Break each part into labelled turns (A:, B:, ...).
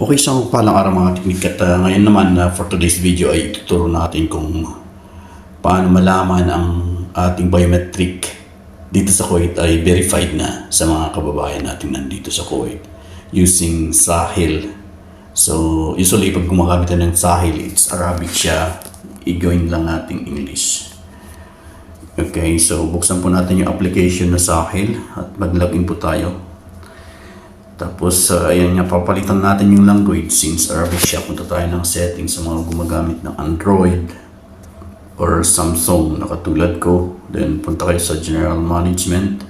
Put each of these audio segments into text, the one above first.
A: Okay, so palang araw mga teknik at uh, ngayon naman uh, for today's video ay ituturo natin kung paano malaman ang ating biometric dito sa Kuwait ay verified na sa mga kababayan natin nandito sa Kuwait using Sahil. So, usually pag gumagamit ng Sahil, it's Arabic siya. I-join lang natin English. Okay, so buksan po natin yung application na Sahil at mag-login po tayo. Tapos, uh, ayan nga, papalitan natin yung language since Arabic siya. Punta tayo ng settings sa mga gumagamit ng Android or Samsung na katulad ko. Then, punta kayo sa General Management.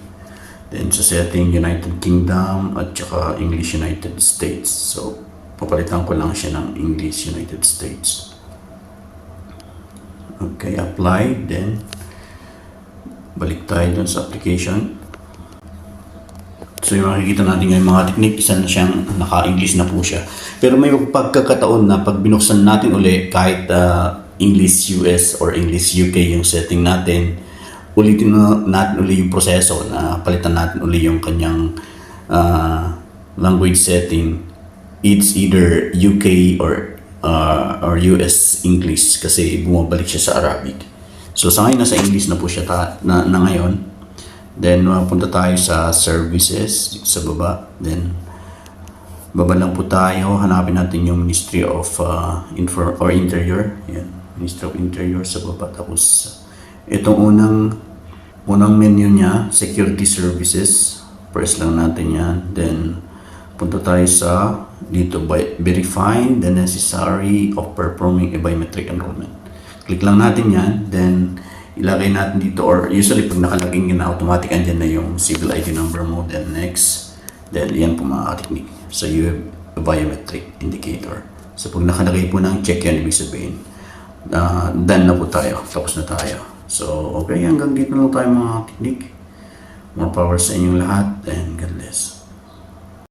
A: Then, sa setting United Kingdom at saka English United States. So, papalitan ko lang siya ng English United States. Okay, apply. Then, balik tayo dun sa application. So yung makikita natin ngayon mga technique, isa na siyang naka-English na po siya. Pero may pagkakataon na pag binuksan natin uli, kahit ah, English US or English UK yung setting natin, ulitin na natin uli yung proseso na palitan natin uli yung kanyang ah, language setting. It's either UK or ah, or US English kasi bumabalik siya sa Arabic. So sa ngayon nasa English na po siya ta- na, na ngayon. Then, uh, punta tayo sa services sa baba. Then, baba lang po tayo. Hanapin natin yung Ministry of uh, Infor or Interior. Yan. Ministry of Interior sa baba. Tapos, itong unang unang menu niya, Security Services. Press lang natin yan. Then, punta tayo sa dito, by, verifying the necessary of performing a biometric enrollment. Click lang natin yan. Then, ilagay natin dito or usually pag nakalagay yun na automatic andyan na yung civil ID number mo then next. Then yan po mga technique so you have a biometric indicator. So pag nakalagay po ng check yan ibig sabihin uh, done na po tayo. Tapos na tayo. So okay hanggang dito na tayo mga technique more power sa inyong lahat and God bless